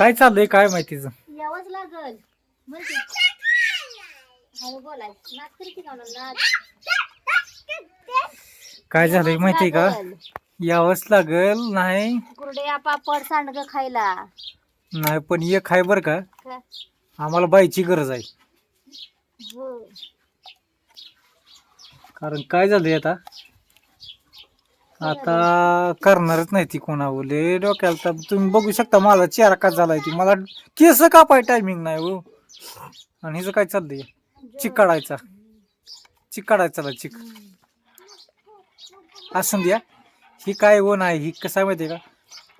काय चाललंय काय माहितीच यावंच लागल. म्हणते हळू बोलाय नाच करते का म्हणून नाच काय झालंय माहितीये का? लागल. यावंच लागल नाही. कुरडया पापड सांडग खायला. नाही पण एक आहे बरं का. का? आम्हाला बाईची गरज आहे. हो. कारण काय झालंय आता? आता करणारच नाही ती कोणावर. लय डोक्याला तर तुम्ही बघू शकता माझा चेहरा का झालाय ती. मला केस कापाय टायमिंग नाही हो. आणि हिचं काय चाललंय? चिक काढायचा. चिक काढायचा चिक. असं द्या ही काय हो नाही ही कसं आहे माहितीये का?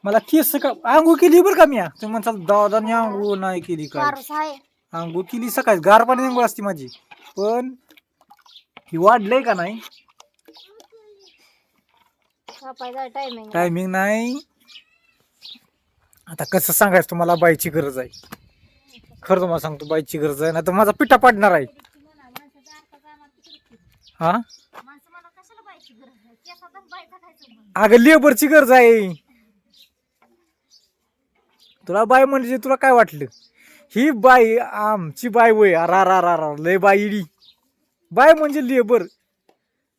मला केस का आंघोळ केली बरं का मी तुम्ही म्हणसाल दादाने आंघोळ नाही केली काय आहे आंघोळ केली सकाळी. गार पाणी आंघोळ असते माझी. पण ही वाढलंय का नाही? कापायचा टायमिंग टायमिंग नाही. आता कसं सांगायचं तुम्हाला बाईची गरज आहे. खरं तुम्हाला सांगतो बाईची गरज आहे. ना तर माझा पिठा पाडणार आहे. हा? माणसं गरज आहे अगं लेबरची गरज आहे. तुला बाय म्हणजे तुला काय वाटलं? ही बाई आमची बाय वय रा रा रा रा लय बाई बाय म्हणजे लेबर.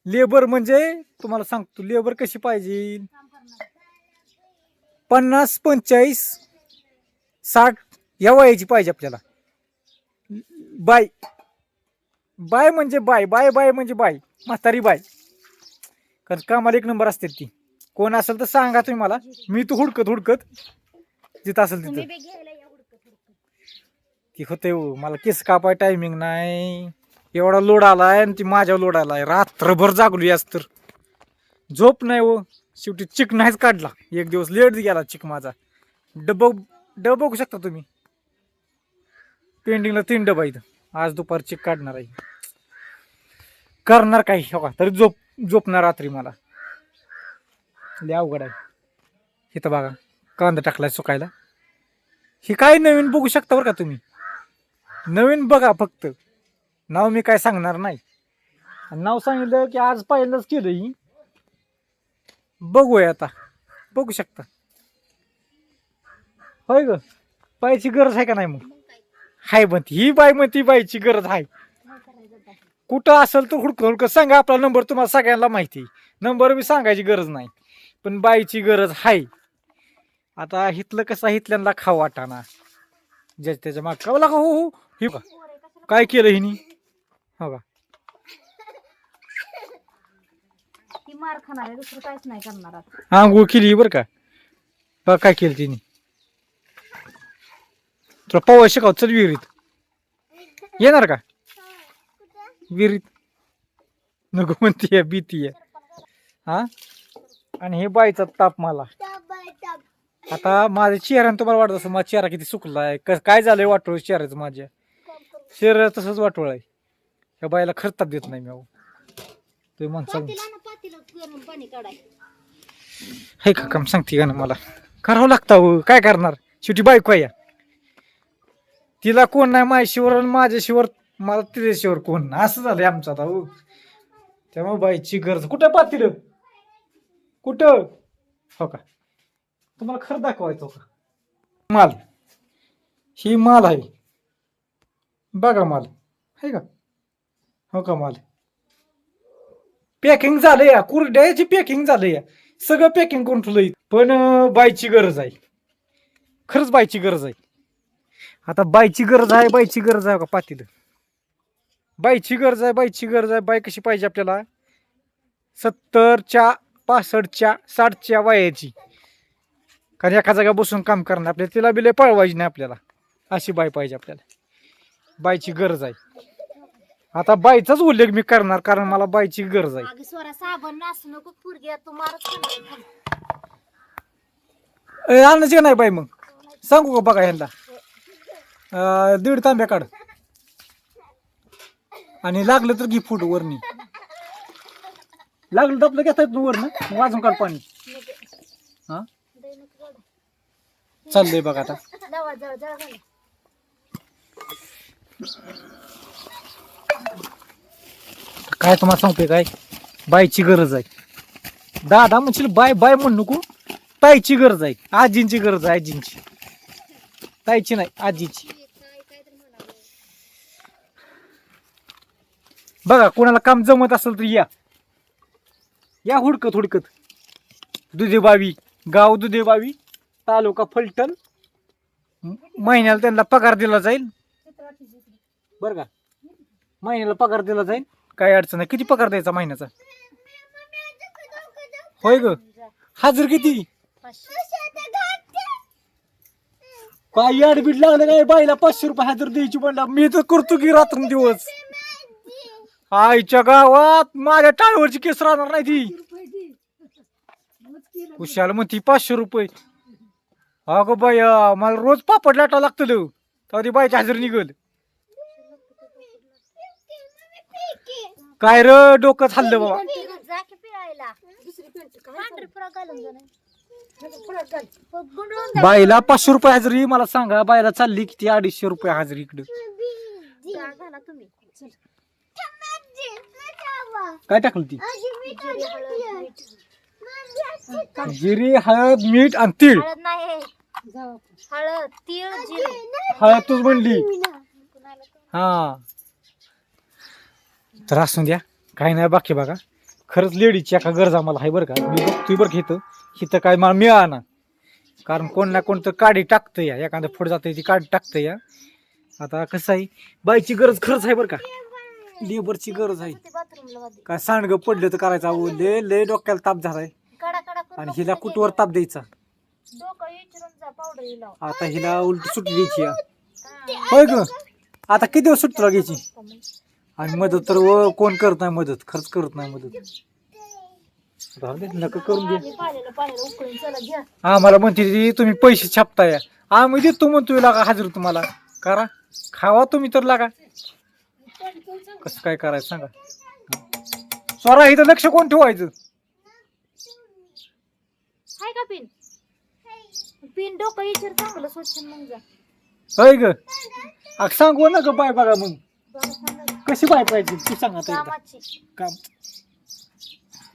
लेबर म्हणजे तुम्हाला सांगतो लेबर कशी पाहिजे? पन्नास पंचेचाळीस साठ या वयाची पाहिजे आपल्याला. बाय. बाय म्हणजे बाय बाय बाय म्हणजे बाय म्हातारी बाय. कारण कामाला एक नंबर असते ती. कोण असेल तर सांगा तुम्ही मला. मी तू हुडकत हुडकत जिथं असेल तिथं. ती होते हो मला केस कापाय टायमिंग नाही. एवढा लोड आलाय आणि ती माझ्या लोड आलाय. रात्रभर जागलो यास तर. झोप नाही हो. शेवटी चिक नाहीच काढला. एक दिवस लेट गेला चिक माझा. डब डब बघू शकता तुम्ही. पेंटिंगला तीन डबा इथं आज दुपार चिक काढणार आहे. करणार काही. हो का? तरी झोप झोपणार रात्री मला. लय अवघड आहे. इथं बघा. कांदा टाकलाय सुकायला. हे काय नवीन बघू शकता बरं का तुम्ही? नवीन बघा फक्त. नाव मी काय सांगणार नाही. आणि नाव सांगितलं की आज पाहिलंच केलं ही. बघूया आता. बघू शकता. होय ग? बायची गरज आहे का नाही मग? हाय म्हणती. ही बाय म्हणती बायची गरज आहे. कुठं असेल तर हुडकं हुडकं सांगा. आपला नंबर तुम्हाला सगळ्यांना माहिती नंबर मी सांगायची गरज नाही. पण बाईची गरज आहे. आता हिथलं कसं हिथल्यांना खाऊ वाटाना ज्या त्याच्या माग का हो हो. हे काय केलं हिनी? हो का? ती मार खाणार आहे दुसरं काहीच नाही करणार आता. आंघोळ केली बरं का? बघ काय केलं तिने. तुला पवा शिकाव चल विहिरीत. येणार का? विहिरीत. नको म्हणतीये भीती आहे. हा? आणि हे बाईचा ताप मला. आता माझ्या चेहऱ्यानं तुम्हाला वाटत असं माझा चेहरा किती सुकला आहे क- काय झालंय वाटोळ चेहऱ्याचं माझ्या? शरीर तसंच वाटोळ आहे. ह्या बाईला खरं ताप देत नाही मी अहो. तुम्ही म्हणसा पातीला ना पातीला गरम पाणी काढाय. हे का काम सांगते का ना मला? करावं लागतं हो काय करणार? शेवटी बायको आहे या. तिला कोण नाही माझ्याशिवर आणि माझ्याशिवर मला तिच्याशिवर कोण नाही. असं झालंय आमचं आता हो त्यामुळे बाईची गरज. कुठं पातील कुठं? हो का? तुम्हाला खरं दाखवायचं का माल. ही माल आहे. बघा माल. आहे का? हो का माल? पॅकिंग झालं या. कुरड्याची पॅकिंग झालं या. सगळं पॅकिंग करून ठेवलं पण बायची बाईची गरज आहे. खरंच बाईची गरज आहे. आता बाईची गरज आहे बाईची गरज आहे का पातील बायची गरज आहे बाईची गरज आहे. बाई कशी पाहिजे आपल्याला? सत्तरच्या पासष्टच्या साठच्या वयाची. कारण एका जागा बसून काम करणार आपल्याला तिला बिले पळवायची नाही आपल्याला. अशी बाई पाहिजे आपल्याला. बायची गरज आहे. आता बाईचाच उल्लेख मी करणार कारण मला बाईची गरज आहे. मागे स्वरा साबण नासू नको ए, आणायची का नाही बाई मग? सांगू का बघा ह्यांना? अं, दीड तांब्या काढ. आणि लागलं तर घे फूट वरनी. लागलं तर आपलं घेता येत वरनं. वाजून काढ पाणी. हा? चाललंय बघा आता. काय तुम्हाला सांगतोय काय? बायची गरज आहे. दादा म्हणशील बाय बाय म्हणू नको. ताईची गरज आहे. आजींची गरज आहे आजींची. ताईची नाही आजीची. बघा कोणाला काम जमत असेल तर या. या हुडकत हुडकत. दुधेबावी गाव दुधेबावी तालुका फलटण. महिन्याला त्यांना पगार दिला जाईल. बरं का? महिन्याला पगार दिला जाईल. काय अडचण नाही. किती पगार द्यायचा महिन्याचा? होय ग. हजर किती? काय अडबीट लागलं काय बाईला पाचशे रुपये हजर द्यायची म्हणला. मी तर करतो की रात्र दिवस आईच्या गावात माझ्या टाळवरची केस राहणार नाही ती. कुशाल म्हणती पाचशे रुपये. अगं बाई मला रोज पापड लाटा लागतं लो. बाईच्या ती हजर निघल. काय र डोकं खाल्लं बाबा? जा की पिळायला पांढरी फ्रॉक घालून जा नाही. गुंडळून जा. बाईला पाचशे रुपये हजरी. मला सांगा बाईला चालली किती? अडीचशे रुपये हजरी इकडं. जा, घाला तुम्ही. काय टाकलं ती? जिरे, हळद, मीठ. आणि तीळ. हळद नाही. हळद तीळ जिरे. हळद तूच म्हणली. हा. तर असून द्या. काही नाही बाकी बघा. खरंच लेडीची एका गरजा मला आहे बरं का. मी बघतोय बरं घेतो इथं. तर काय मला मिळाना कारण कोण ना कोण तर काडी टाकतं या. एखादं फोड जातं ती काडी टाकतं या. आता कसं आहे? बाईची गरज खरंच आहे बरं का. लेबरची गरज आहे. काय सांडगं पडलं तर करायचं अहो. लय लय डोक्याला ताप झालाय. आणि हिला कुठवर ताप द्यायचा? आता हिला उलट सुट द्यायची या. होय ग. आता किती दिवस सुट्टी घ्यायची? आणि मदत तर व कोण करत नाही मदत खरंच करत नाही मदत. राहू दे नका करून घ्या आम्हाला म्हणते ती तुम्ही पैसे छापताय. आम्ही देतो म्हणतोय लागा हजर तुम्हाला. करा. खावा तुम्ही तर लागा. कसं काय करायचं सांगा. स्वरा इथं लक्ष कोण ठेवायचं? हाय का पिन? पिन डोकं चांगलं स्वच्छ मग जा. ग. सांगू ना ग बाय बघा मग. कशी बाय पाहिजे? तू सांग आता एकदा. कामाची. काम.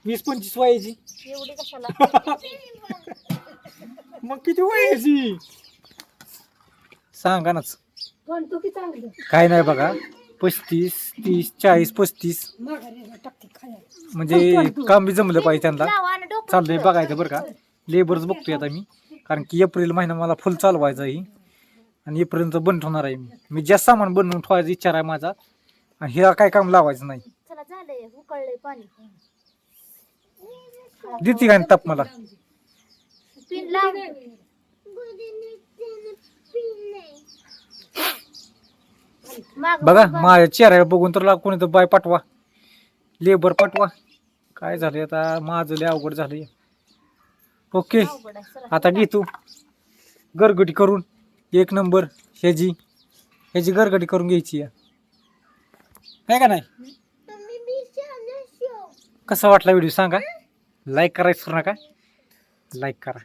वीस पंचवीस वयाची. एवढी कशाला? मग किती वयाची? सांगा नाच पण तू की चांगली. काय नाही बघा. पस्तीस तीस चाळीस पस्तीस. म्हणजे काम बी जमलं पाहिजे त्यांना. लावा आणि डोकं चाललंय. बघायचं बरं का. लेबरच बघतोय आता मी. कारण की एप्रिल महिना मला फुल चालवायचा आहे. आणि एप्रिलचं बंद होणार आहे मी. मी जास्त सामान बनवून ठेवायचा विचार आहे माझा आणि हिला काय काम लावायचं नाही. चला झालंय. उकळलंय पाणी. देते काय ताप मला? पिन लाव. माग बघा. माझ्या चेहऱ्याला बघून तर कोणी तर बाय पाठवा. लेबर पाठवा. काय झालंय आता? माझं लय अवघड झालंय. ओके अवघड आहे, चला. आता घे तू. गरगटी करून. एक नंबर ह्याची. ह्याची गरगटी करून घ्यायची आहे काय का नाही? कसा वाटला व्हिडिओ सांगा. लाईक करायचं करू नका. लाईक करा.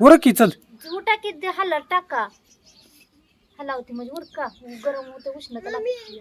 उर की चल. उठा की हलर टाका. हलावती म्हणजे उरका. गरम होतं उष्णता लागते.